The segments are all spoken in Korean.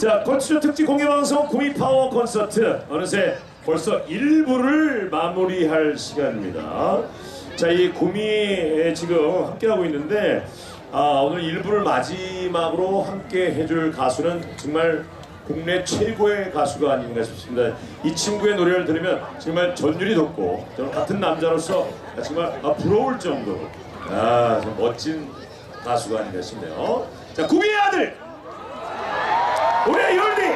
자, 콘서트 특집 공개방송 구미파워 콘서트 어느새 벌써 1부를 마무리할 시간입니다. 자, 이 구미에 지금 함께하고 있는데 아, 오늘 1부를 마지막으로 함께 해줄 가수는 정말 국내 최고의 가수가 아닌가 싶습니다. 이 친구의 노래를 들으면 정말 전율이 돋고 저는 같은 남자로서 정말 아, 부러울 정도로 아, 참 멋진 가수가 아닌가 싶네요. 자, 구미의 아들 우리의 열리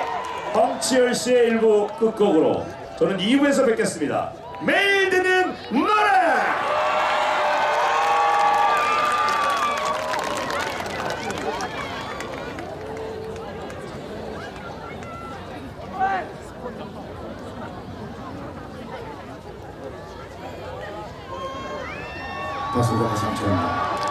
황치열 씨의 일부 끝곡으로 저는 2부에서 뵙겠습니다. 매일 듣는 노래. 가수가 가장 좋아합니다.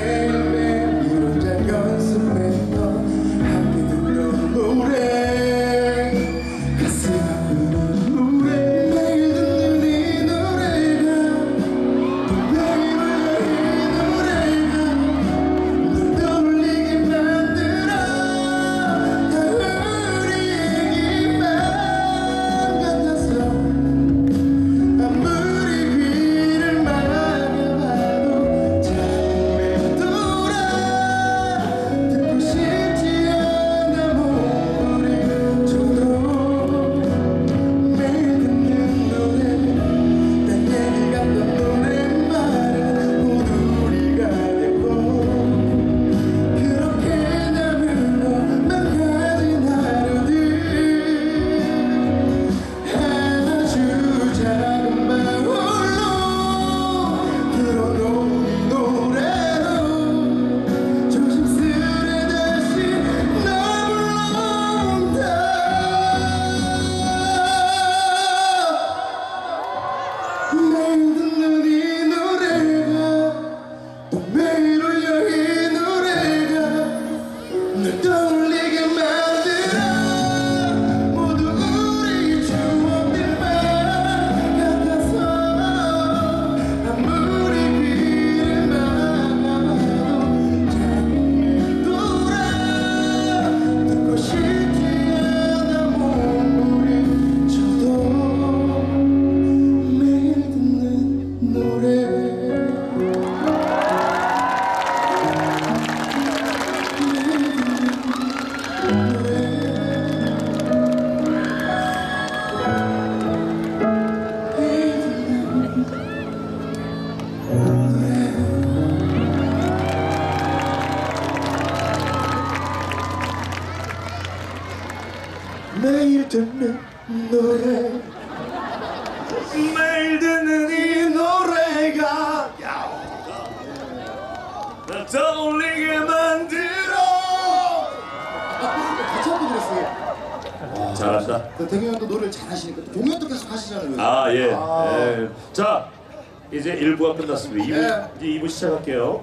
name. 듣는 노래 매일 듣는 이 노래가 나 떠올리게 만들어 같이 한번 그랬어요 잘한다 그 대경 형도 노래를 잘하시니까 또 공연도 계속 하시잖아요 아 예. 아. 예. 자 이제 1부가 끝났습니다 2부, 예. 이제 2부 시작할게요